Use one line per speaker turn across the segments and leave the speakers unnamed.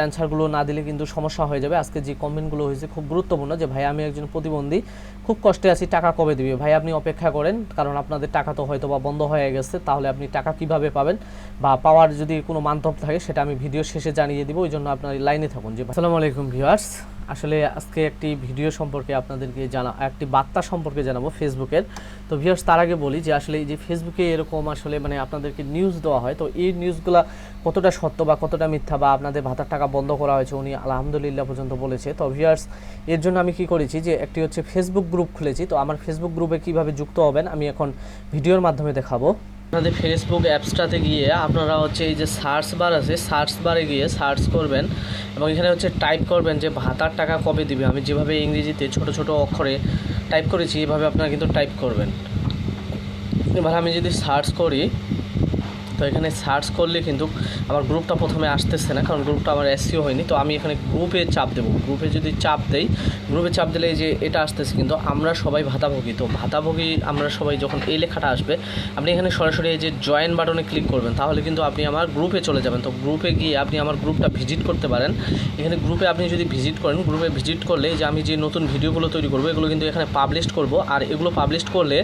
অ্যান্সারগুলো না দিলে কিন্তু সমস্যা হয়ে যাবে। আজকে যে কমেন্টগুলো হয়েছে খুব গুরুত্বপূর্ণ যে, ভাই, আমি একজন প্রতিবন্ধী, খুব কষ্টে আছি, টাকা কবে দিবে? ভাই, আপনি অপেক্ষা করেন, কারণ আপনাদের টাকা তো হয়তো বা বন্ধ হয়ে গেছে, তাহলে আপনি টাকা কীভাবে পাবেন? বা পাওয়ার যদি কোনো মান্তব থাকে, সেটা আমি ভিডিও শেষে জানিয়ে দিব ওই জন্য আপনার লাইনে থাকুন। যে আসসালামু আলাইকুম ভিউয়ার্স আসলে আজকে একটি ভিডিও সম্পর্কে আপনাদেরকে জানা, একটি বার্তা সম্পর্কে জানাব ফেসবুকের তো ভিউয়ার্স তার আগে বলি যে আসলে এই যে ফেসবুকে এরকম আসলে মানে আপনাদেরকে নিউজ দেওয়া হয়, তো এই নিউজগুলো কতটা সত্য বা কতটা মিথ্যা বা আপনাদের ভাতার টাকা বন্ধ করা হয়েছে উনি আলহামদুলিল্লাহ পর্যন্ত বলেছে। তো ভিউয়ার্স এর জন্য আমি কি করেছি যে একটি হচ্ছে ফেসবুক গ্রুপ খুলেছি। তো আমার ফেসবুক গ্রুপে কীভাবে যুক্ত হবেন আমি এখন ভিডিওর মাধ্যমে দেখাবো। আপনাদের ফেসবুক অ্যাপসটাতে গিয়ে আপনারা হচ্ছে এই যে সার্চ বার আছে সার্চ বারে গিয়ে সার্চ করবেন এবং এখানে হচ্ছে টাইপ করবেন যে ভাতার টাকা কবে দিবে। আমি যেভাবে ইংরেজিতে ছোট ছোট অক্ষরে টাইপ করেছি, এভাবে আপনারা কিন্তু টাইপ করবেন। এবার আমি যদি সার্চ করি তো এখানে সার্চ করলে কিন্তু আমার গ্রুপটা প্রথমে আসতেছে না, কারণ গ্রুপটা আমার এসিও হয়নি। তো আমি এখানে গ্রুপে চাপ দেবো। গ্রুপে যদি চাপ দেই গ্রুপে চাপ দিলে যে এটা আসতেছে কিন্তু আমরা সবাই ভাতাভোগী। তো ভাতাভোগী আমরা সবাই যখন এই লেখাটা আসবে, আপনি এখানে সরাসরি এই যে জয়েন বাটনে ক্লিক করবেন, তাহলে কিন্তু আপনি আমার গ্রুপে চলে যাবেন। তো গ্রুপে গিয়ে আপনি আমার গ্রুপটা ভিজিট করতে পারেন। এখানে গ্রুপে আপনি যদি ভিজিট করেন গ্রুপে ভিজিট করলে যে আমি যে নতুন ভিডিওগুলো তৈরি করব, এগুলো কিন্তু এখানে পাবলিশ করব। আর এগুলো পাবলিশ করলে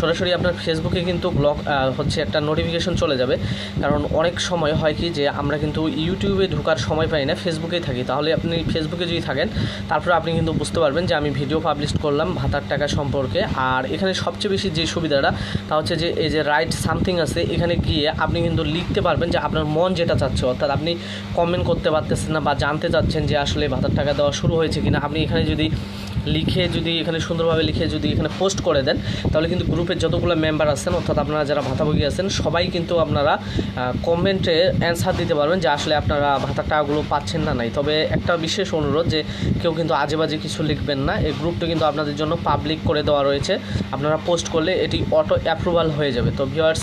সরাসরি আপনার ফেসবুকে কিন্তু ব্লগ হচ্ছে একটা নোটিফিকেশন চলে যাবে। কারণ অনেক সময় হয় কি যে আমরা কিন্তু ইউটিউবে ঢোকার সময় পাই না, ফেসবুকেই থাকি। তাহলে আপনি ফেসবুকে যদি থাকেন, তারপরে আপনি কিন্তু বুঝতে পারবেন যে আমি ভিডিও পাবলিশ করলাম ভাতার টাকা সম্পর্কে। আর এখানে সবচেয়ে বেশি যে সুবিধাটা, তা হচ্ছে যে এই যে রাইট সামথিং আছে, এখানে গিয়ে আপনি কিন্তু লিখতে পারবেন যে আপনার মন যেটা চাচ্ছে। অর্থাৎ আপনি কমেন্ট করতে পারতেছেন না বা জানতে চাচ্ছেন যে আসলে ভাতার টাকা দেওয়া শুরু হয়েছে কিনা। আপনি এখানে যদি লিখে যদি এখানে সুন্দরভাবে লিখে যদি এখানে পোস্ট করে দেন, তাহলে কিন্তু গ্রুপের যতগুলো মেম্বার আছেন, অর্থাৎ আপনারা যারা ভাতাভোগী আছেন, সবাই কিন্তু আপনারা কমেন্টে অ্যান্সার দিতে পারবেন যে আসলে আপনারা ভাতার টাকাগুলো পাচ্ছেন না নাই। তবে একটা বিশেষ অনুরোধ যে কেউ কিন্তু আজে বাজে কিছু লিখবেন না, এই গ্রুপটা কিন্তু আপনাদের জন্য পাবলিক করে দেওয়া রয়েছে। আপনারা পোস্ট করলে এটি অটো অ্যাপ্রুভাল হয়ে যাবে। তো ভিউয়ার্স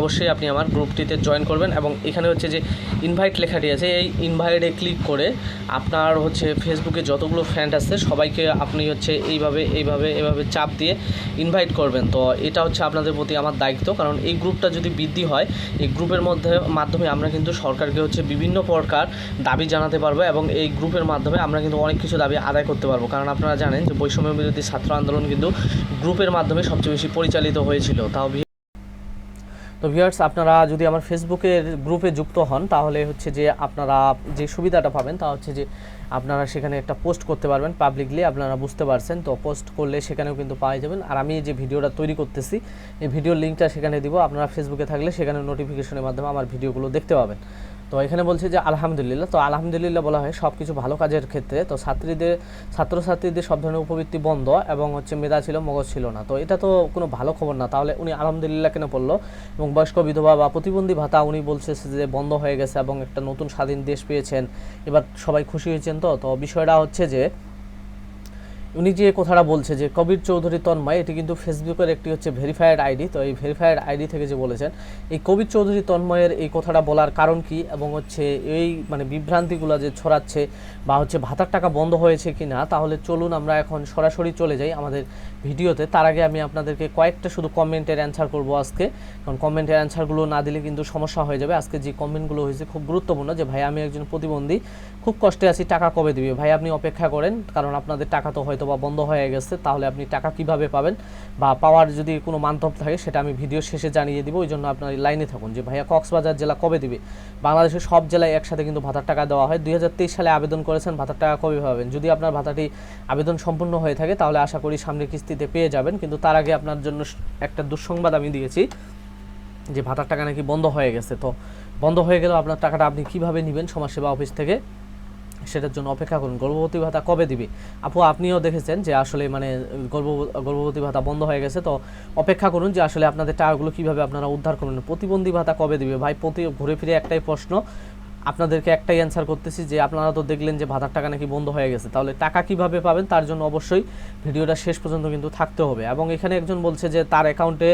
অবশ্যই আপনি আমার গ্রুপটিতে জয়েন করবেন এবং এখানে হচ্ছে যে ইনভাইট লেখাটি আছে, এই ইনভাইটে ক্লিক করে আপনার হচ্ছে ফেসবুকে যতগুলো ফ্রেন্ড আছে সবাইকে আপনি হচ্ছে এইভাবে এইভাবে এভাবে চাপ দিয়ে ইনভাইট করবেন। তো এটা হচ্ছে আপনাদের প্রতি আমার দায়িত্ব, কারণ এই গ্রুপটা যদি বৃদ্ধি হয়, এই গ্রুপের মধ্যে, মাধ্যমে আমরা কিন্তু সরকারকে হচ্ছে বিভিন্ন প্রকার দাবি জানাতে পারব এবং এই গ্রুপের মাধ্যমে আমরা কিন্তু অনেক কিছু দাবি আদায় করতে পারব। কারণ আপনারা জানেন যে বৈষম্য বিরোধী ছাত্র আন্দোলন কিন্তু গ্রুপের মাধ্যমে সবচেয়ে বেশি পরিচালিত হয়েছিল। তাও তো ভিউয়ার্স আপনারা যদি আমার ফেসবুকের গ্রুপে যুক্ত হন, তাহলে হচ্ছে যে আপনারা যে সুবিধাটা পাবেন, তা হচ্ছে যে আপনারা সেখানে একটা পোস্ট করতে পারবেন পাবলিকলি আপনারা বুঝতে পারছেন। তো পোস্ট করলে সেখানেও কিন্তু পাওয়া যাবেন। আর আমি যে ভিডিওটা তৈরি করতেছি, এই ভিডিওর লিঙ্কটা সেখানে দিব। আপনারা ফেসবুকে থাকলে সেখানে নোটিফিকেশনের মাধ্যমে আমার ভিডিওগুলো দেখতে পাবেন। তো এখানে বলছি যে আলহামদুলিল্লাহ, তো আলহামদুলিল্লাহ বলা হয় সব কিছু ভালো কাজের ক্ষেত্রে। তো ছাত্রীদের, ছাত্রছাত্রীদের সব ধরনের উপবৃত্তি বন্ধ এবং হচ্ছে মেধা ছিল, মগজ ছিল না। তো এটা তো কোনো ভালো খবর না। তাহলে উনি আলহামদুলিল্লাহ কেন পড়ল? এবং বয়স্ক বিধবা বা প্রতিবন্ধী ভাতা উনি বলছে যে বন্ধ হয়ে গেছে এবং একটা নতুন স্বাধীন দেশ পেয়েছেন। এবার সবাই খুশি হয়েছেন তো? তো বিষয়টা হচ্ছে যে উনি যে কথাটা বলছে যে কবির চৌধুরী তন্ময়, এটি কিন্তু ফেসবুকের একটি হচ্ছে ভেরিফাইড আইডি। তো এই ভেরিফাইড আইডি থেকে যে বলেছেন, এই কবির চৌধুরী তন্ময়ের এই কথাটা বলার কারণ কি এবং হচ্ছে এই মানে বিভ্রান্তিগুলো যে ছড়াচ্ছে বা হচ্ছে ভাতার টাকা বন্ধ হয়েছে কি না, তাহলে চলুন আমরা এখন সরাসরি চলে যাই আমাদের ভিডিওতে। তার আগে আমি আপনাদেরকে কয়েকটা শুধু কমেন্টের অ্যান্সার করব আজকে। কারণ কমেন্টের অ্যান্সারগুলো না দিলে কিন্তু সমস্যা হয়ে যাবে। আজকে যে কমেন্টগুলো হয়েছে খুব গুরুত্বপূর্ণ যে, ভাই, আমি একজন প্রতিবন্ধী, খুব কষ্টে আছি, টাকা কবে দিবে? ভাই, আপনি অপেক্ষা করেন, কারণ আপনাদের টাকা তো হয়তো বা বন্ধ হয়ে গেছে, তাহলে আপনি টাকা কীভাবে পাবেন? বা পাওয়ার যদি কোনো মান্তব থাকে, সেটা আমি ভিডিও শেষে জানিয়ে দিব, ওই জন্য আপনার লাইনে থাকুন যে ভাইয়া কক্সবাজার জেলা কবে দিবে? বাংলাদেশের সব জেলায় একসাথে কিন্তু ভাতার টাকা দেওয়া হয়। দুই হাজার তেইশ সালে আবেদন করেছেন, ভাতার টাকা কবে পাবেন? যদি আপনার ভাতাটি আবেদন সম্পূর্ণ হয়ে থাকে, তাহলে আশা করি সামনে কিস্তিতে পেয়ে যাবেন। কিন্তু তার আগে আপনার জন্য একটা দুঃসংবাদ আমি দিয়েছি যে ভাতার টাকা নাকি বন্ধ হয়ে গেছে। তো বন্ধ হয়ে গেলেও আপনার টাকাটা আপনি কীভাবে নেবেন সমাজসেবা অফিস থেকে? সেটার জন্য অপেক্ষা করুন। গর্ভবতী ভাতা কবে দিবে? আপু, আপনিও দেখেছেন যে আসলে মানে গর্ভ, গর্ভবতী ভাতা বন্ধ হয়ে গেছে, তো অপেক্ষা করুন যে আসলে আপনাদের টাকাগুলো কীভাবে আপনারা উদ্ধার করবেন। প্রতিবন্ধী ভাতা কবে দিবে? ভাই, প্রতি ঘুরে ফিরে একটাই প্রশ্ন আপনাদেরকে একটাই অ্যান্সার করতেছি যে আপনারা তো দেখলেন যে ভাতার টাকা নাকি বন্ধ হয়ে গেছে। তাহলে টাকা কীভাবে পাবেন তার জন্য অবশ্যই ভিডিওটা শেষ পর্যন্ত কিন্তু থাকতে হবে। এবং এখানে একজন বলছে যে তার অ্যাকাউন্টে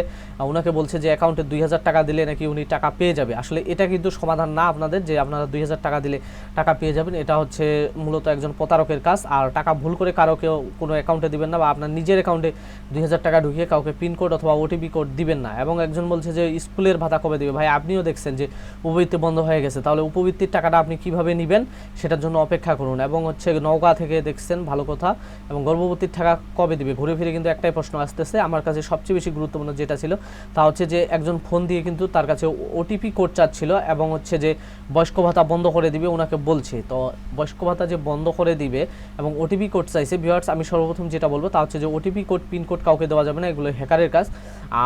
ওনাকে বলছে যে অ্যাকাউন্টে দুই হাজার টাকা দিলে নাকি উনি টাকা পেয়ে যাবে। আসলে এটা কিন্তু সমাধান না আপনাদের যে আপনারা দুই হাজার টাকা দিলে টাকা পেয়ে যাবেন। এটা হচ্ছে মূলত একজন প্রতারকের কাজ। আর টাকা ভুল করে কারও কেউ কোনো অ্যাকাউন্টে দিবেন না বা আপনার নিজের অ্যাকাউন্টে দুই হাজার টাকা ঢুকিয়ে কাউকে পিনকোড অথবা ওটিপি কোড দিবেন না। এবং একজন বলছে যে স্কুলের ভাতা কবে দিবে? ভাই, আপনিও দেখছেন যে উপবৃত্তি বন্ধ হয়ে গেছে। তাহলে উপবৃত্তি গর্ভবতীর টাকাটা আপনি কীভাবে নেবেন সেটার জন্য অপেক্ষা করুন। এবং হচ্ছে নওগাঁ থেকে দেখছেন, ভালো কথা। এবং গর্ভবতীর টাকা কবে দিবে? ঘুরে ফিরে কিন্তু একটাই প্রশ্ন আসতেছে। আমার কাছে সবচেয়ে বেশি গুরুত্বপূর্ণ যেটা ছিল, তা হচ্ছে যে একজন ফোন দিয়ে কিন্তু তার কাছে ওটিপি কোড চাচ্ছিল এবং হচ্ছে যে বয়স্ক ভাতা বন্ধ করে দিবে ওনাকে বলছে। তো বয়স্ক ভাতা যে বন্ধ করে দিবে এবং ওটিপি কোড চাইছে ভিউয়ার্স আমি সর্বপ্রথম যেটা বলব তা হচ্ছে যে ওটিপি কোড পিন কোড কাউকে দেওয়া যাবে না, এগুলো হ্যাকারের কাজ।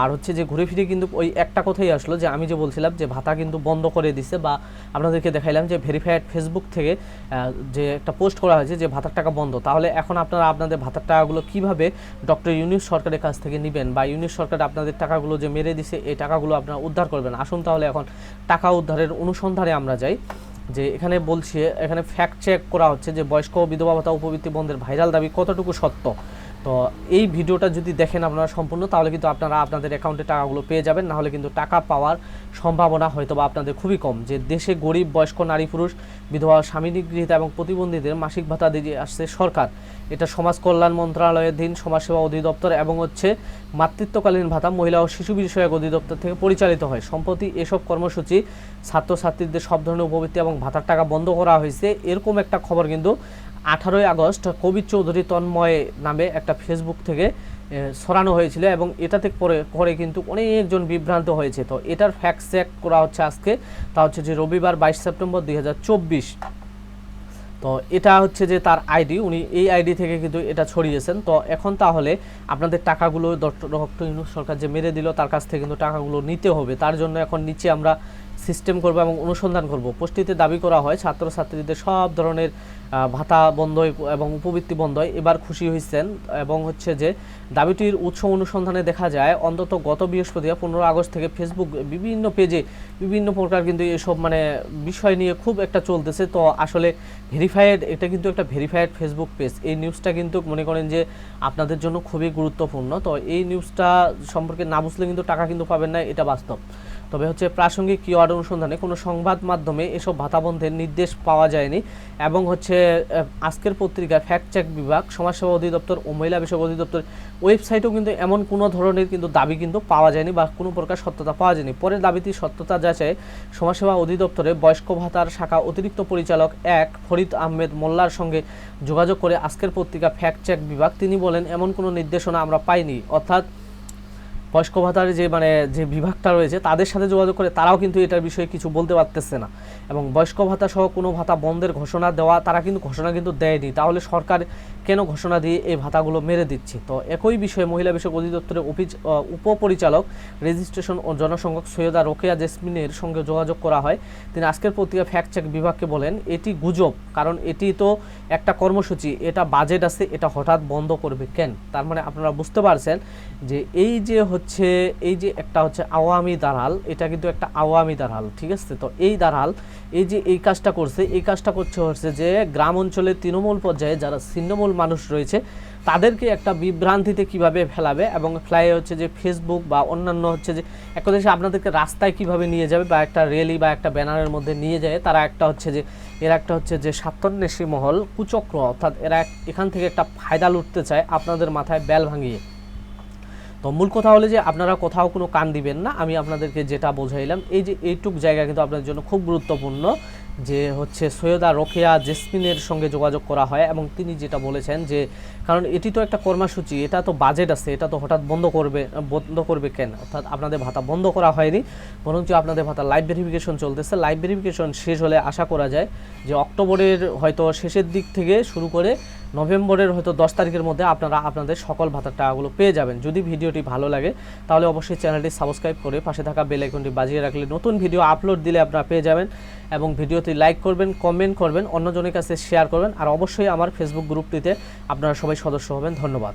আর হচ্ছে যে ঘুরে ফিরে কিন্তু ওই একটা কথাই আসলো যে আমি যে বলছিলাম যে ভাতা কিন্তু বন্ধ করে দিছে বা আপনাদেরকে দেখাইলাম যে ভেরিফাইড ফেসবুক থেকে যে একটা পোস্ট করা হয়েছে যে ভাতার টাকা বন্ধ। তাহলে এখন আপনারা আপনাদের ভাতার টাকাগুলো কীভাবে ডক্টর ইউনিস সরকারের কাছ থেকে নেবেন বা ইউনিস সরকার আপনাদের টাকাগুলো যে মেরে দিছে, এই টাকাগুলো আপনারা উদ্ধার করবেন? আসুন তাহলে এখন টাকা উদ্ধারের অনুসন্ধানে আমরা যাই। যে এখানে বলছি, এখানে ফ্যাক্ট চেক করা হচ্ছে যে বয়স্ক বিধবা ভাতা উপবৃত্তি বন্ধের ভাইরাল দাবি কতটুকু সত্য? তো এই ভিডিওটা যদি দেখেন আপনারা সম্পূর্ণ, তাহলে কিন্তু আপনারা আপনাদের অ্যাকাউন্টে টাকাগুলো পেয়ে যাবেন না হলে কিন্তু টাকা পাওয়ার সম্ভাবনা হয়তো বা আপনাদের খুবই কম। যে দেশে গরিব, বয়স্ক, নারী, পুরুষ, বিধবা, স্বামী নিগৃহীতা এবং প্রতিবন্ধীদের মাসিক ভাতা দিয়ে আসছে সরকার। এটা সমাজ কল্যাণ মন্ত্রণালয়ের সমাজসেবা অধিদপ্তর এবং হচ্ছে মাতৃত্বকালীন ভাতা মহিলা ও শিশু বিষয়ক অধিদপ্তর থেকে পরিচালিত হয়। সম্প্রতি এসব কর্মসূচি ছাত্রছাত্রীদের সব ধরনের উপবৃত্তি এবং ভাতার টাকা বন্ধ করা হয়েছে। এরকম একটা খবর কিন্তু আঠারোই আগস্ট কবির চৌধুরী তন্ময় নামে একটা ফেসবুক থেকে সরানো হয়েছিল এবং এটাতে পরে পরে কিন্তু অনেকজন বিভ্রান্ত হয়েছে। তো এটার ফ্যাক্ট চেক করা হচ্ছে আজকে, তা হচ্ছে যে রবিবার বাইশ সেপ্টেম্বর দুই হাজার চব্বিশ। তো এটা হচ্ছে যে তার আইডি উনি এই আইডি থেকে কিন্তু এটা ছড়িয়েছেন। তো এখন তাহলে আপনাদের টাকাগুলো ডক্টর ইউনুস সরকার যে মেরে দিল, তার কাছ থেকে কিন্তু টাকাগুলো নিতে হবে। তার জন্য এখন নিচে আমরা সিস্টেম করব এবং অনুসন্ধান করব। পোস্টটিতে দাবি করা হয়, ছাত্রছাত্রীদের সব ধরনের ভাতা বন্ধ এবং উপবৃত্তি বন্ধ এবার খুশি হয়েছেন এবং হচ্ছে যে দাবিটির উৎস অনুসন্ধানে দেখা যায়, অন্তত গত বৃহস্পতিবার পনেরো আগস্ট থেকে ফেসবুক বিভিন্ন পেজে বিভিন্ন প্রকার কিন্তু এসব মানে বিষয় নিয়ে খুব একটা চলতেছে। তো আসলে ভেরিফাইড এটা কিন্তু একটা ভেরিফাইড ফেসবুক পেজ এই নিউজটা কিন্তু মনে করেন যে আপনাদের জন্য খুবই গুরুত্বপূর্ণ। তো এই নিউজটা সম্পর্কে না বুঝলে কিন্তু টাকা কিন্তু পাবেন না, এটা বাস্তব। তবে হচ্ছে প্রাসঙ্গিক কিওয়ার্ড অনুসন্ধানে কোনো সংবাদ মাধ্যমে এসব ভাতা বন্ধের নির্দেশ পাওয়া যায়নি এবং হচ্ছে আজকের পত্রিকা ফ্যাক্ট চেক বিভাগ, সমাজসেবা অধিদপ্তর ও মহিলা বিষয়ক অধিদপ্তর ওয়েবসাইটেও কিন্তু এমন কোনো ধরনের কিন্তু দাবি কিন্তু পাওয়া যায়নি বা কোনো প্রকার সত্যতা পাওয়া যায়নি। পরের দাবিটির সত্যতা যাচাই সমাজসেবা অধিদপ্তরে বয়স্ক ভাতার শাখা অতিরিক্ত পরিচালক এক ফরিদ আহমেদ মোল্লার সঙ্গে যোগাযোগ করে আজকের পত্রিকা ফ্যাক্ট চেক বিভাগ, তিনি বলেন, এমন কোনো নির্দেশনা আমরা পাইনি। অর্থাৎ বয়স্ক ভাতার যে মানে যে বিভাগটা রয়েছে, তাদের সাথে যোগাযোগ করে তারাও কিন্তু এটার বিষয়ে কিছু বলতে পারতেছে না। এবং বয়স্ক ভাতা সহ কোনো ভাতা বন্ধের ঘোষণা দেওয়া, তারা কিন্তু ঘোষণা কিন্তু দেয়নি। তাহলে সরকার কেন ঘোষণা দিয়ে এই ভাতাগুলো মেরে দিচ্ছে? তো একই বিষয়ে মহিলা বিষয়ক অধিদপ্তরের অফিস উপপরিচালক রেজিস্ট্রেশন ও জনসংযোগ সৈয়দা রোকেয়া জেসমিনের সঙ্গে যোগাযোগ করা হয়। তিনি আজকের পত্রিকা ফ্যাক্ট চেক বিভাগকে বলেন, এটি গুজব, কারণ এটি তো একটা কর্মসূচি। এটা বাজেট আছে, এটা হঠাৎ বন্ধ করবে কেন? তার মানে আপনারা বুঝতে পারছেন যে, এই যে হচ্ছে এই যে একটা হচ্ছে আওয়ামী দালাল এটা কিন্তু একটা আওয়ামী দালাল ঠিক আছে? তো এই দালাল এই যে এই কাজটা করছে, এই কাজটা করছে হচ্ছে যে গ্রাম অঞ্চলে তৃণমূল পর্যায়ে যারা ছিন্নমূল মানুষ রয়েছে, তাদেরকে একটা বিভ্রান্তিতে কীভাবে ফেলাবে এবং ফ্লাই হচ্ছে যে ফেসবুক বা অন্যান্য হচ্ছে যে এক কথা আপনাদেরকে রাস্তায় কীভাবে নিয়ে যাবে বা একটা রেলি বা একটা ব্যানারের মধ্যে নিয়ে যায়, তারা একটা হচ্ছে যে, এরা একটা হচ্ছে যে স্বার্থন্বেষী মহল, কুচক্র, অর্থাৎ এরা এখান থেকে একটা ফায়দা লুটতে চায় আপনাদের মাথায় বেল ভাঙিয়ে। তো মূল কথা হলো যে আপনারা কোথাও কোনো কান দিবেন না। আমি আপনাদেরকে যেটা বোঝাইলাম, এই যে এইটুক জায়গা কিন্তু আপনাদের জন্য খুব গুরুত্বপূর্ণ, যে হচ্ছে সৈয়দা রোকেয়া জেসমিনের সঙ্গে যোগাযোগ করা হয় এবং তিনি যেটা বলেছেন যে, কারণ এটি তো একটা কর্মসূচি, এটা তো বাজেট আছে, এটা তো হঠাৎ বন্ধ করবে বন্ধ করবে কেন? অর্থাৎ আপনাদের ভাতা বন্ধ করা হয়নি, বরঞ্চ আপনাদের ভাতা লাইভ ভেরিফিকেশন চলতেছে। লাইভ ভেরিফিকেশন শেষ হলে আশা করা যায় যে অক্টোবরের হয়তো শেষের দিক থেকে শুরু করে নভেম্বরের হয়তো দশ তারিখের মধ্যে আপনারা আপনাদের সকল ভাতার টাকাগুলো পেয়ে যাবেন। যদি ভিডিওটি ভালো লাগে, তাহলে অবশ্যই চ্যানেলটি সাবস্ক্রাইব করে পাশে থাকা বেল আইকনটি বাজিয়ে রাখলে নতুন ভিডিও আপলোড দিলে আপনারা পেয়ে যাবেন এবং ভিডিওটি লাইক করবেন, কমেন্ট করবেন, অন্যজনের কাছে শেয়ার করবেন, আর অবশ্যই আমার ফেসবুক গ্রুপটিতে আপনারা সবাই সদস্য হবেন। ধন্যবাদ।